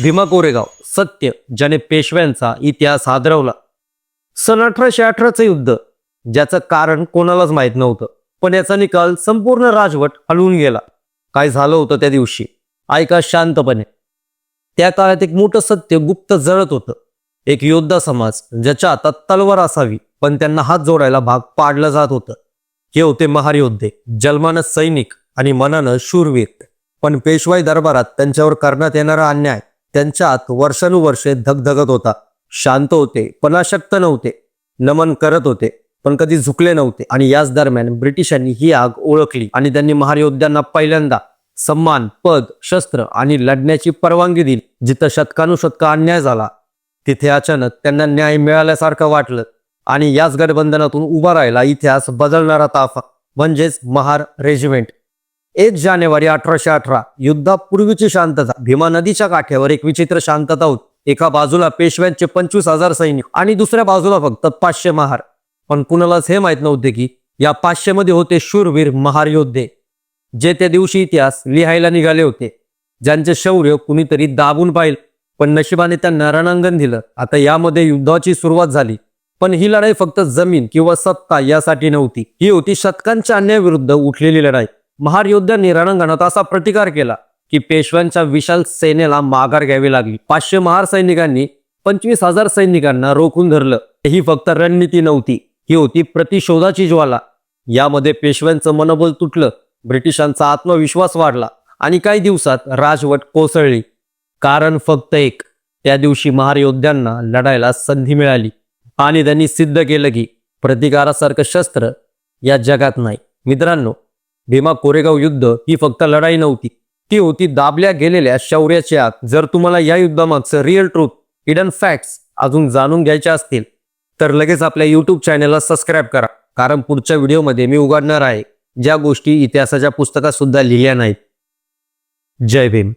भीमा कोरेगाव सत्य ज्याने पेशव्यांचा इतिहास आदरवला. सन अठराशे अठराचं युद्ध ज्याचं कारण कोणालाच माहीत नव्हतं पण याचा निकाल संपूर्ण राजवट हलवून गेला. काय झालं होतं त्या दिवशी? ऐका शांतपणे. त्या काळात एक मोठं सत्य गुप्त जळत होतं. एक योद्धा समाज ज्याच्या हातात तलवार असावी पण त्यांना हात जोडायला भाग पाडलं जात होतं. हे होते महारयोद्धे जन्मानं सैनिक आणि मनानं शूरवीर. पण पेशवाई दरबारात त्यांच्यावर करण्यात येणारा अन्याय त्यांच्या आत वर्षानुवर्षे धगधगत होता. शांत होते पण नव्हते नमन करत होते पण कधी झुकले नव्हते. आणि याच दरम्यान ब्रिटिशांनी ही आग ओळखली आणि त्यांनी महारयोद्ध्यांना पहिल्यांदा सन्मान पद शस्त्र आणि लढण्याची परवानगी दिली. जिथं शतकानुशतका अन्याय झाला तिथे अचानक त्यांना न्याय मिळाल्यासारखं वाटलं आणि याच गठबंधनातून उभा राहिला इतिहास बदलणारा ताफा म्हणजेच महार रेजिमेंट. एक जानेवारी अठराशे अठरा. युद्धापूर्वीची शांतता. भीमा नदीच्या काठ्यावर एक विचित्र शांतता होती. एका बाजूला पेशव्यांचे पंचवीस हजार सैनिक आणि दुसऱ्या बाजूला फक्त पाचशे महार. पण कुणालाच हे माहीत नव्हते की या पाचशे मध्ये होते शूरवीर महार योद्धे जे त्या दिवशी इतिहास लिहायला निघाले होते. ज्यांचे शौर्य कुणीतरी दाबून पाहिल. पण नशिबाने त्यांना रणांगण दिलं. आता यामध्ये युद्धाची सुरुवात झाली. पण ही लढाई फक्त जमीन किंवा सत्ता यासाठी नव्हती. ही होती शतकांच्या अन्यायाविरुद्ध उठलेली लढाई. महारयोद्ध्यांनी रणांगणात असा प्रतिकार केला की पेशव्यांच्या विशाल सेनेला माघार घ्यावी लागली. पाचशे महार सैनिकांनी पंचवीस हजार सैनिकांना रोखून धरलं. ही फक्त रणनीती नव्हती ही होती प्रतिशोधाची ज्वाला. यामध्ये पेशव्यांचं मनोबल तुटलं ब्रिटिशांचा आत्मविश्वास वाढला आणि काही दिवसात राजवट कोसळली. कारण फक्त एक त्या दिवशी महारयोद्ध्यांना लढायला संधी मिळाली आणि त्यांनी सिद्ध केलं की प्रतिकारासारखं शस्त्र या जगात नाही. मित्रांनो भीमा कोरेगाव युद्ध ही फक्त लढाई नव्हती. ती होती दाबल्या गेलेल्या शौर्याची आत जर तुम्हाला या युद्धामागचं रिअल ट्रूथ हिडन फॅक्ट्स अजून जाणून घ्यायचे असतील तर लगेच आपल्या युट्यूब चॅनलला सबस्क्राईब करा. कारण पुढच्या व्हिडिओमध्ये मी उघडणार आहे ज्या गोष्टी इतिहासाच्या पुस्तकात सुद्धा लिहिल्या नाहीत. जय भीम.